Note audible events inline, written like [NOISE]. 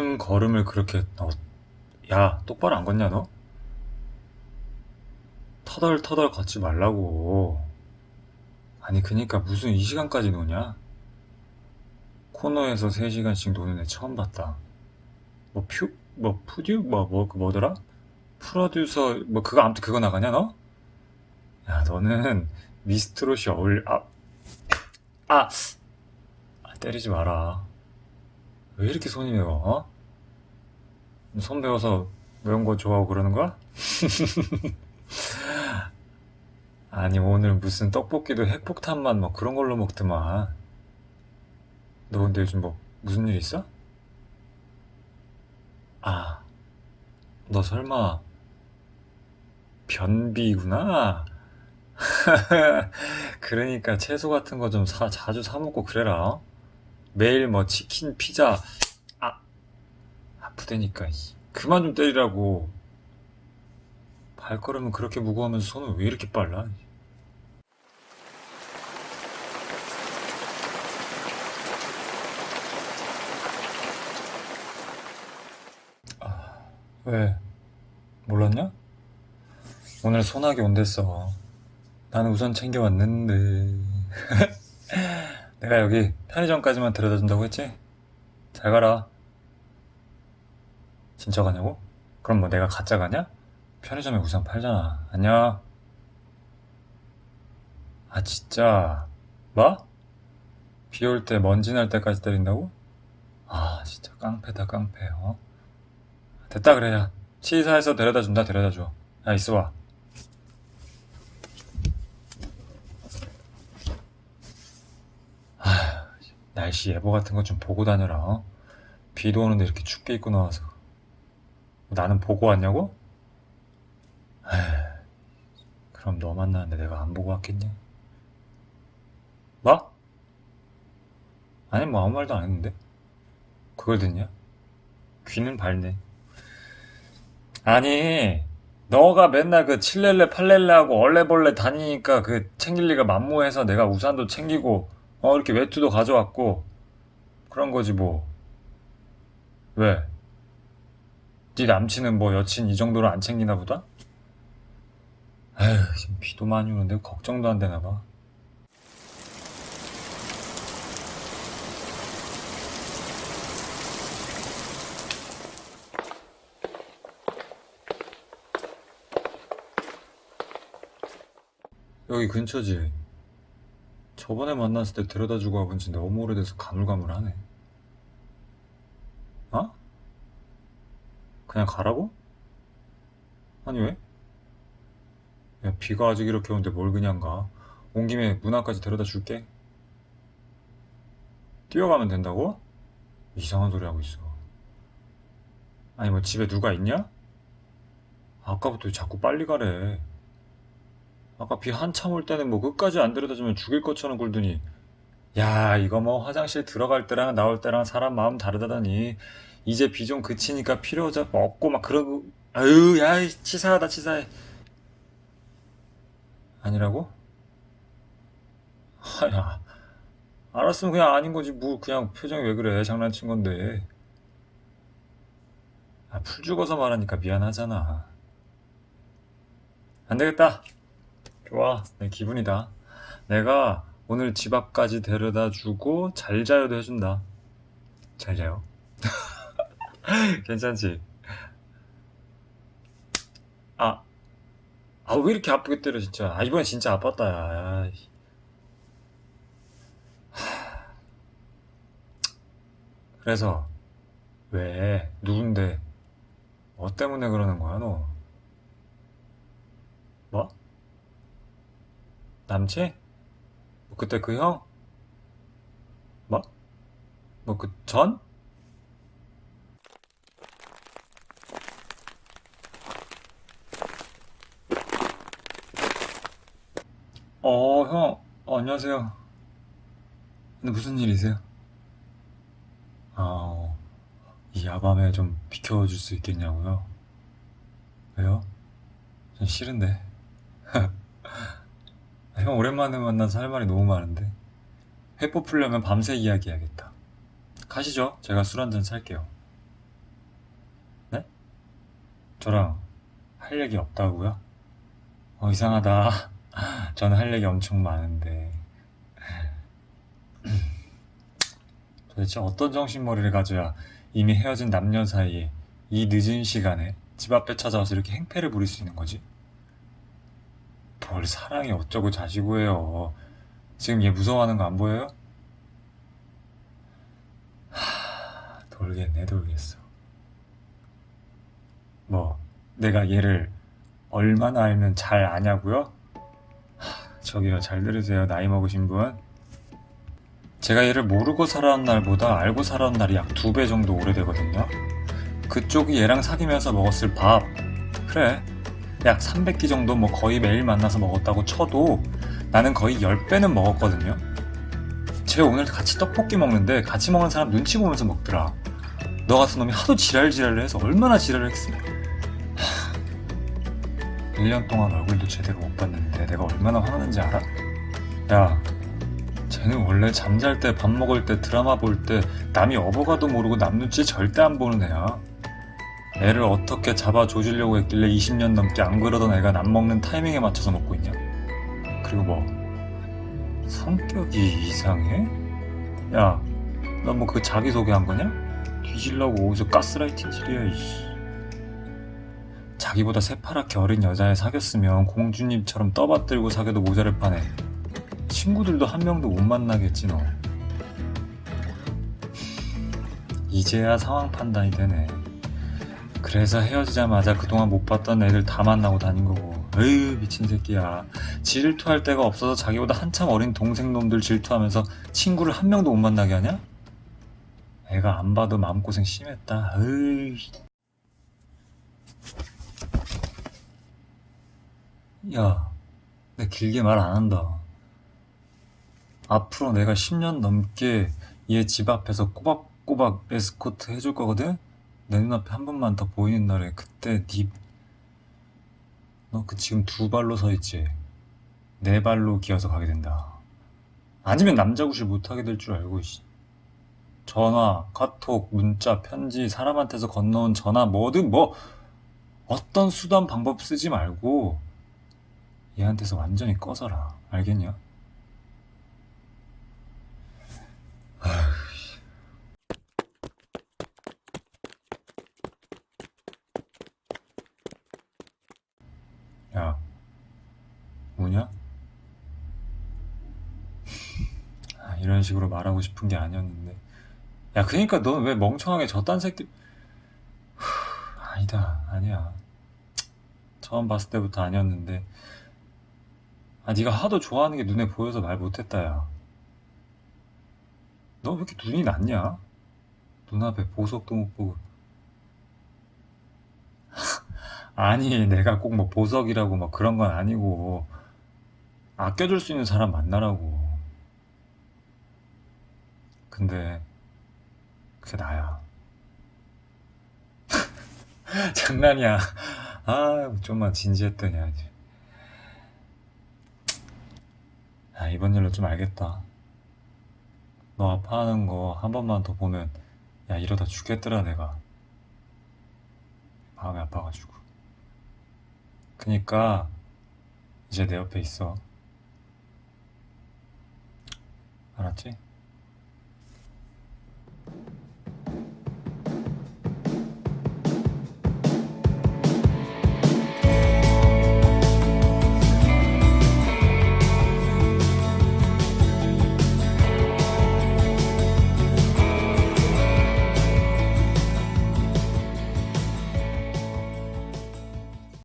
무슨 걸음을 그렇게 어, 야 똑바로 안 걷냐 너? 터덜터덜 걷지 말라고 아니 그니까 무슨 이 시간까지 노냐? 코너에서 3시간씩 노는 애 처음 봤다 뭐 퓨? 뭐 푸듀? 뭐, 뭐, 그 뭐더라? 프로듀서 뭐 그거 아무튼 그거 나가냐 너? 야 너는 미스트롯이 어울 아, 아, 아 때리지 마라 왜 이렇게 손이 매워 어? 손 매워서 매운 거 좋아하고 그러는 거야? [LAUGHS] 아니 오늘 무슨 떡볶이도 핵폭탄만 뭐 그런 걸로 먹더만 너 근데 요즘 뭐 무슨 일 있어? 아, 너 설마 변비구나? [LAUGHS] 그러니까 채소 같은 거좀 사, 자주 사 먹고 그래라. 어? 매일 뭐 치킨, 피자, 아, 아프다니까. 이. 그만 좀 때리라고. 발걸음은 그렇게 무거우면서 손은 왜 이렇게 빨라? 왜? 몰랐냐? 오늘 소나기 온댔어. 나는 우선 챙겨왔는데. [LAUGHS] 내가 여기 편의점까지만 데려다 준다고 했지? 잘 가라. 진짜 가냐고? 그럼 뭐 내가 가짜 가냐? 편의점에 우산 팔잖아. 안녕. 아, 진짜. 뭐? 비 올 때 먼지 날 때까지 때린다고? 아, 진짜 깡패다, 깡패, 어? 됐다 그래 야 치사해서 데려다 준다 데려다 줘 야 있어 와 아, 날씨 예보 같은 거 좀 보고 다녀라 어? 비도 오는데 이렇게 춥게 입고 나와서 나는 보고 왔냐고? 에이, 그럼 너 만나는데 내가 안 보고 왔겠냐? 뭐? 아니 뭐 아무 말도 안 했는데 그걸 듣냐? 귀는 밝네 아니, 너가 맨날 그 칠렐레 팔렐레 하고 얼레벌레 다니니까 그 챙길 리가 만무해서 내가 우산도 챙기고, 어, 이렇게 외투도 가져왔고, 그런 거지 뭐. 왜? 네 남친은 뭐 여친 이 정도로 안 챙기나 보다? 에휴, 지금 비도 많이 오는데 걱정도 안 되나 봐. 여기 근처지. 저번에 만났을 때 데려다 주고 와본 지 너무 오래돼서 가물가물하네. 어? 그냥 가라고? 아니 왜? 야, 비가 아직 이렇게 오는데 뭘 그냥 가? 온 김에 문 앞까지 데려다 줄게. 뛰어가면 된다고? 이상한 소리 하고 있어. 아니 뭐 집에 누가 있냐? 아까부터 왜 자꾸 빨리 가래. 아까 비 한참 올 때는 뭐 끝까지 안 데려다주면 죽일 것처럼 굴더니. 야 이거 뭐 화장실 들어갈 때랑 나올 때랑 사람 마음 다르다더니. 이제 비 좀 그치니까 필요 없고 막 그러고. 아유 야 치사하다 치사해. 아니라고? 하야 알았으면 그냥 아닌 거지. 뭐 그냥 표정이 왜 그래? 장난친 건데. 아, 풀 죽어서 말하니까 미안하잖아. 안 되겠다 좋아, 내 기분이다. 내가 오늘 집 앞까지 데려다 주고 잘 자요도 해준다. 잘 자요. [LAUGHS] 괜찮지? 아, 아, 왜 이렇게 아프게 때려, 진짜. 아, 이번엔 진짜 아팠다, 야. 야. [SIGHS] 그래서, 왜, 누군데, 뭐 때문에 그러는 거야, 너? 뭐? 남친? 뭐 그때 그 형? 뭐? 뭐 그 전? 어, 형, 어, 안녕하세요. 근데 무슨 일이세요? 아, 어, 이 야밤에 좀 비켜줄 수 있겠냐고요? 왜요? 전 싫은데. 형 오랜만에 만나서 할 말이 너무 많은데 회 뽑으려면 밤새 이야기해야겠다 가시죠 제가 술 한잔 살게요 저랑 할 얘기 없다고요? 어, 이상하다. [LAUGHS] 저는 할 얘기 엄청 많은데. [CLEARS THROAT] 도대체 어떤 정신머리를 가져야 이미 헤어진 남녀 사이에 이 늦은 시간에 집 앞에 찾아와서 이렇게 행패를 부릴 수 있는 거지? 뭘 사랑이 어쩌고 자시고 해요. 지금 얘 무서워하는 거 안 보여요? 하, 돌겠네, 돌겠어. 뭐, 내가 얘를 얼마나 알면 잘 아냐고요? 하, 저기요, 잘 들으세요, 나이 먹으신 분. 제가 얘를 모르고 살아온 날보다 알고 살아온 날이 약 두 배 정도 오래되거든요. 그쪽이 얘랑 사귀면서 먹었을 밥, 그래, 약 300끼 정도 뭐 거의 매일 만나서 먹었다고 쳐도 나는 거의 10배는 먹었거든요. 쟤 오늘 같이 떡볶이 먹는데 같이 먹는 사람 눈치 보면서 먹더라. 너 같은 놈이 하도 지랄지랄을 해서 얼마나 지랄을 했으면. 하, 1년 동안 얼굴도 제대로 못 봤는데 내가 얼마나 화나는지 알아? 야, 쟤는 원래 잠잘 때, 밥 먹을 때, 드라마 볼 때 남이 어버가도 모르고 남 눈치 절대 안 보는 애야. 애를 어떻게 잡아 조지려고 했길래 20년 넘게 안 그러던 애가 남 먹는 타이밍에 맞춰서 먹고 있냐? 그리고 뭐 성격이 이상해? 야, 너 뭐 그 자기소개한 거냐? 뒤질라고 어디서 가스라이팅 질이야, 이씨. 자기보다 새파랗게 어린 여자애 사귀었으면 공주님처럼 떠받들고 사귀어도 모자를 파네. 친구들도 한 명도 못 만나겠지, 너. 이제야 상황 판단이 되네. 그래서 헤어지자마자 그동안 못 봤던 애들 다 만나고 다닌 거고. 에휴, 미친 새끼야. 질투할 데가 없어서 자기보다 한참 어린 동생 놈들 질투하면서 친구를 한 명도 못 만나게 하냐? 애가 안 봐도 마음고생 심했다. 에이. 야, 내 길게 말 안 한다. 앞으로 내가 10년 넘게 얘 집 앞에서 꼬박꼬박 에스코트 해줄 거거든? 내 눈앞에 한 번만 더 보이는 날에 그때 니너그 지금 두 발로 서 있지? 네 발로 기어서 가게 된다. 아니면 남자 구실 못하게 될 줄 알고 씨. 전화, 카톡, 문자, 편지, 사람한테서 건너온 전화 뭐든 뭐 어떤 수단 방법 쓰지 말고 얘한테서 완전히 꺼져라. 알겠냐? 야, 우냐? 아, 이런 식으로 말하고 싶은 게 아니었는데. 야, 그니까 넌 왜 멍청하게 저딴 새끼... 후, 아니다, 아니야. 처음 봤을 때부터 아니었는데. 아, 네가 하도 좋아하는 게 눈에 보여서 말 못했다, 야. 너 왜 이렇게 눈이 낮냐? 눈앞에 보석도 못 보고. [LAUGHS] 아니, 내가 꼭 뭐 보석이라고 막 그런 건 아니고, 아껴줄 수 있는 사람 만나라고. 근데, 그게 나야. [LAUGHS] 장난이야. 아, 좀만 진지했더니 아주. 아, 이번 일로 좀 알겠다. 너 아파하는 거 한 번만 더 보면, 야, 이러다 죽겠더라, 내가. 마음이 아파가지고. 그니까, 이제 내 옆에 있어. 알았지?